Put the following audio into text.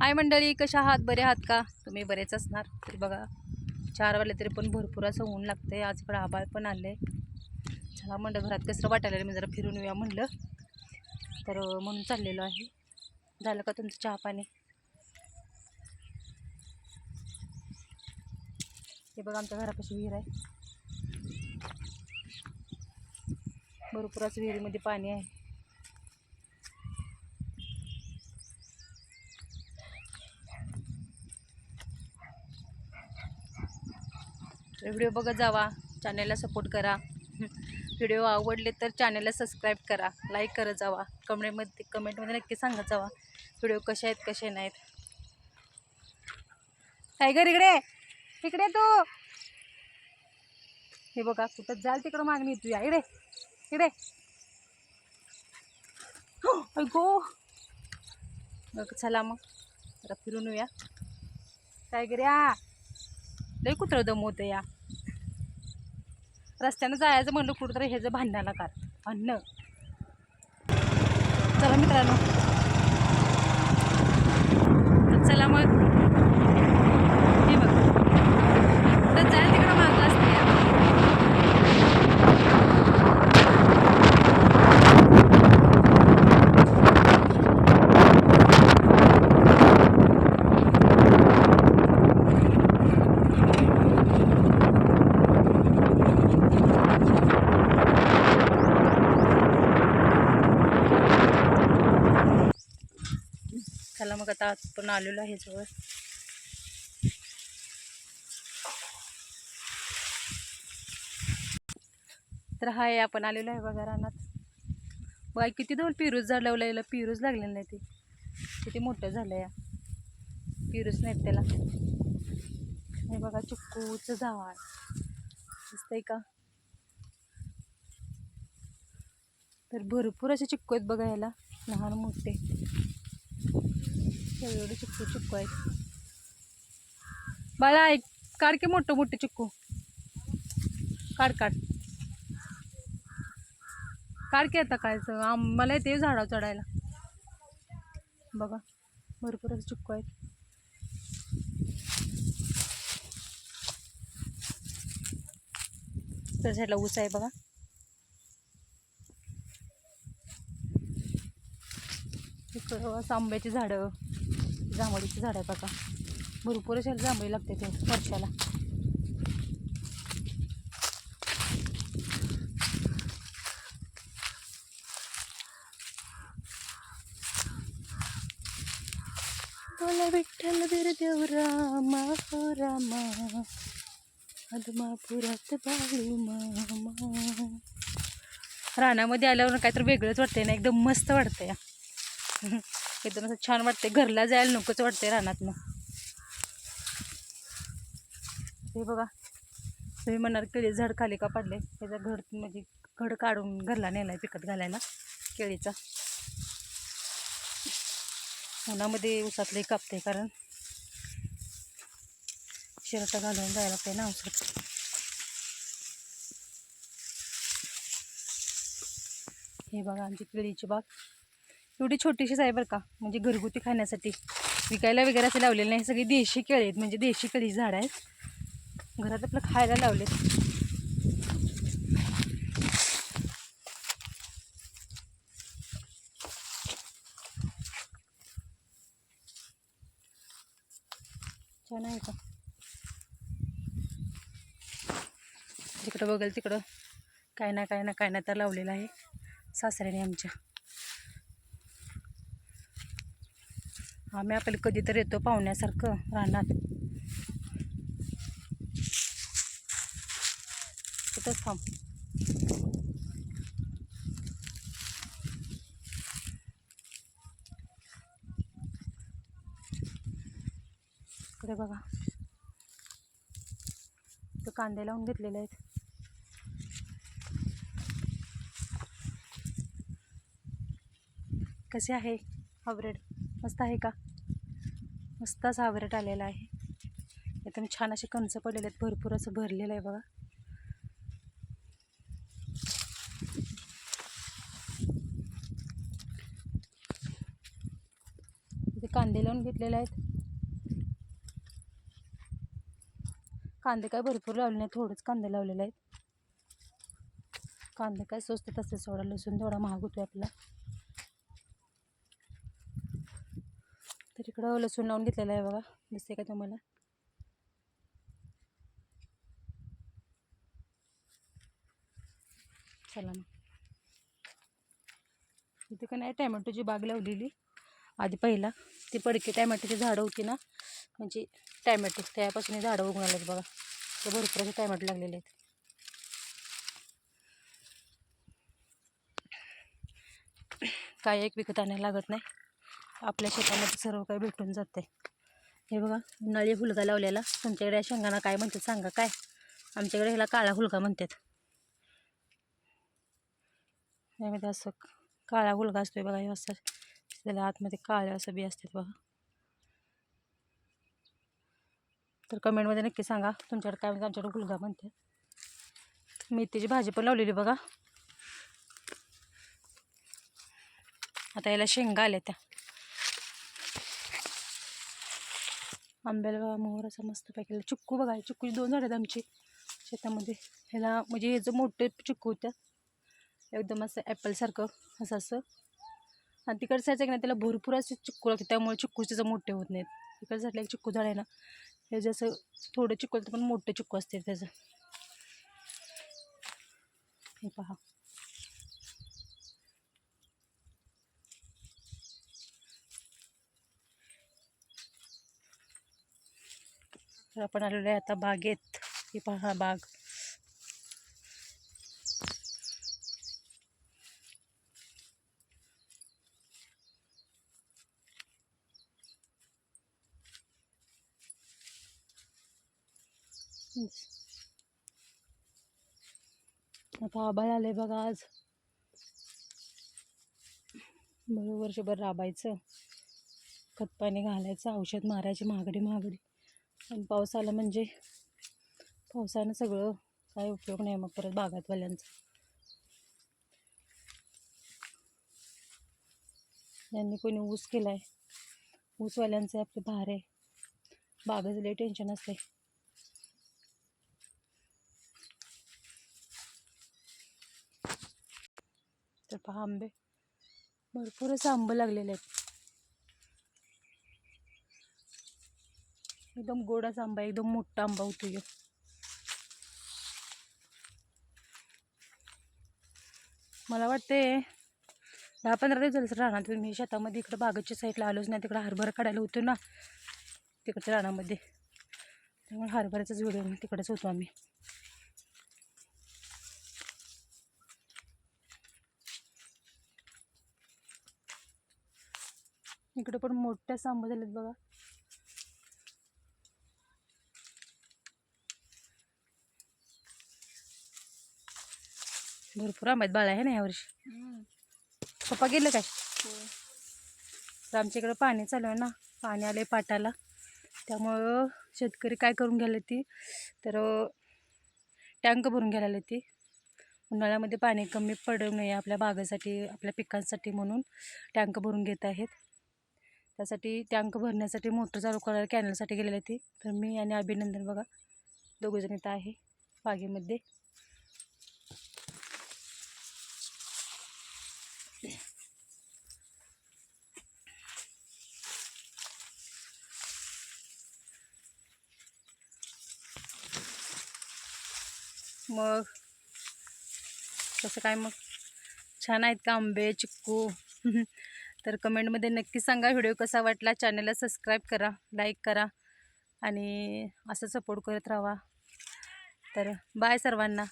हाय मंडळी कशा आहात? बरे आहात का? तुम्ही बरेच असणार. तरी बघा चार वाजले तरी पण भरपूर असं ऊन लागतं आहे आजकडे आबाळ पण आले चला म्हणलं घरात कसं वाटायला मी जरा फिरून येऊया म्हणलं. तर म्हणून चाललेलो आहे. झालं का तुमचं चहा पाणी? हे बघा आमच्या घरापाशी विहीर आहे. भरपूर असं विहिरीमध्ये पाणी आहे. व्हिडिओ बघत जावा. चॅनलला सपोर्ट करा. व्हिडिओ आवडले तर चॅनलला सबस्क्राईब करा. लाईक करत जावा. कमेंटमध्ये कमेंटमध्ये नक्की सांगत जावा. व्हिडिओ कसे आहेत कसे नाहीत. टायगर इकडे? इकडे तू. हे बघा कुठं जाल तिकडं मागणी तू या इकडे इकडे. हो, गो बघ चला मग. जरा फिरून येऊया. टायगर या लय कुत्रं दमवतं या. रस्त्यानं जायचं म्हणलं कुठं तर ह्याचं भांडणाला कार. भांडणं चला मित्रांनो. चला मग हे बघ कुठं जायला तिकडं मागं असते या. चला मग आता आपण आलेलो आहे जवळ. तर आहे आपण आलेलो आहे बघा रानात. बघा किती दोन पिरूज झाड लावलेलं पिरूज लागलेलं नाही ते. किती मोठं झालं या. पिरूज नाहीत त्याला. हे बघा चिक्कूचं झाड. दिसतंय का? तर भरपूर असे चिक्कू आहेत बघा याला. लहान मोठे. एवढे चिक्कू चिक्कू आहेत. बाळा ऐक काढ की मोठं मोठे चिक्कू. काढ काढ. काढ की आता काय स- मला येते झाडावर चढायला. बघा भरपूर असं चिक्कू आहेत. तर ह्याला ऊस आहे बघा. इकडं आंब्याची झाडं. जांभळीचं झाडं आहे बघा. भरपूर अशा जांभळी लागते ते वर्षाला. बोला विठ्ठल बीर देव रामा हो रामा. अदमापुरात बाळू मामा. रानामध्ये आल्यावर काहीतरी वेगळंच वाटतंय ना एकदम मस्त वाटतंय. एकदम असं छान वाटते घरला जायला नकोच वाटते रानातनं. हे बघा तुम्ही म्हणणार केळी झाड खाली का पडले त्याचा घड म्हणजे घड काढून घरला नेलाय पिकत घालायला केळीचा. उन्हामध्ये उसातले कापते कारण. शर्ट घालून जायला लागते ना उसात हे बघा आमची केळीची बाग. एवढी छोटीशीच आहे बरं का. म्हणजे घरगुती खाण्यासाठी. विकायला वगैरे असं लावलेलं नाही. सगळी देशी केळी आहेत. म्हणजे देशी केळी झाड आहेत. घरात आपलं खायला लावलेत. छान आहे का? जिकडं बघेल तिकडं. काय ना काय ना काय ना तर लावलेलं आहे सासऱ्याने आमच्या. आम्ही आपल्याला कधीतरी येतो पाहुण्यासारखं रानात. कुठंच थांब. इकडे बघा. तो कांदे लावून घेतलेले आहेत. कसे आहे? हायब्रेड मस्त आहे का? मस्त सावरट आलेला आहे. एकदम छान असे कंच पडलेले आहेत. भरपूर असं भरलेलं आहे बघा. कांदे लावून घेतलेले आहेत. कांदे काय भरपूर लावले नाही थोडेच कांदे लावलेले आहेत. कांदे काय स्वस्त तसे सोडा. लसूण थोडा महाग होतो आपला तर इकडं लसूण लावून घेतलेलं आहे बघा. दिसते का तुम्हाला? चला मग. इथे का नाही टॅमॅटोची बाग लावलेली. आधी पहिला. ती पडकी टॅमॅटोची झाडं होती ना म्हणजे टॅमॅटो त्यापासून झाडं उगून आलेत बघा. ते भरपूर असे टॅमॅटो लागलेले आहेत. काय एक विकत आणायला लागत नाही. आपल्या शेतामध्ये सर्व काही भेटून जाते. हे बघा उन्हाळी हुलगा लावलेला. तुमच्याकडे या शेंगांना काय म्हणतात सांगा काय? आमच्याकडे ह्याला काळा हुलगा म्हणतात. यामध्ये असं काळा हुलगा असतोय बघा हे असं. त्याला आतमध्ये काळ्या असं बी असतात बघा. तर कमेंटमध्ये नक्की सांगा तुमच्याकडे काय म्हणतात? आमच्याकडे हुलगा म्हणतात. मेथीची भाजी पण लावलेली बघा. आता याला शेंगा आल्या त्या. आंब्याला मोहर असा मस्त पैकी चिक्कू बघा चिक्कूची दोन झाड आहेत आमची शेतामध्ये. ह्याला म्हणजे ह्याचं मोठे चिक्कू होत्या एकदम असं ॲपलसारखं असं असं. आणि तिकडे साईडचं की नाही त्याला भरपूर असे चिक्कू लागते त्यामुळे चिक्कू त्याचं मोठे होत नाहीत. तिकडे साईडला एक चिक्कू झाड आहे ना हे जसं थोडं चिक्कू लागतं पण मोठं चिक्कू असते त्याचं. हे पहा. तर आपण आलेलो आहे आता बागेत. हे पहा बाग. आता आबाळ आले बघा आज. वर्षभर राबायचं. खतपाणी घालायचं औषध मारायची महागडी महागडी आणि पाऊस आला म्हणजे पावसानं सगळं काय उपयोग नाही मग परत बागातवाल्यांचा. यांनी कोणी ऊस केला आहे ऊसवाल्यांचे आपले भार आहे. बागाचं लई टेन्शन असते तर पहा आंबे. भरपूरच आंबं लागलेले आहेत. एकदम गोडाच आंबा एकदम मोठा आंबा होतो यो मला वाटते दहा पंधरा दिवस झालं राहणार मी शेतामध्ये इकडं बागेच्या साईडला आलोच नाही तिकडं हरभरा काढायला होतो ना तिकडच्या रानामध्ये. त्यामुळे हरभऱ्याचाच व्हिडिओ तिकडेच होतो आम्ही. इकडे पण मोठ्या सांबा झालेत बघा. भरपूर आंबे आहेत बाळा आहे ना यावर्षी पप्पा गेलं काय? तर आमच्या इकडं पाणी चालू आहे ना. पाणी आले पाटाला. त्यामुळं शेतकरी काय करून घ्यायला ती तर टँक भरून घ्यायला ती. उन्हाळ्यामध्ये पाणी कमी पडू नये आपल्या बागेसाठी आपल्या पिकांसाठी म्हणून टँक भरून घेत आहेत. त्यासाठी टँक भरण्यासाठी मोटर चालू करायला कॅनलसाठी गेलेले ती. तर मी आणि अभिनंदन बघा. दोघंजण इथं आहे. बागेमध्ये. मग कसं काय मग? छान आहेत का आंबे चिक्कू? तर कमेंटमध्ये नक्की सांगा. व्हिडिओ कसा वाटला? चॅनलला सबस्क्राईब करा लाईक करा आणि असं सपोर्ट करत राहा. तर बाय सर्वांना.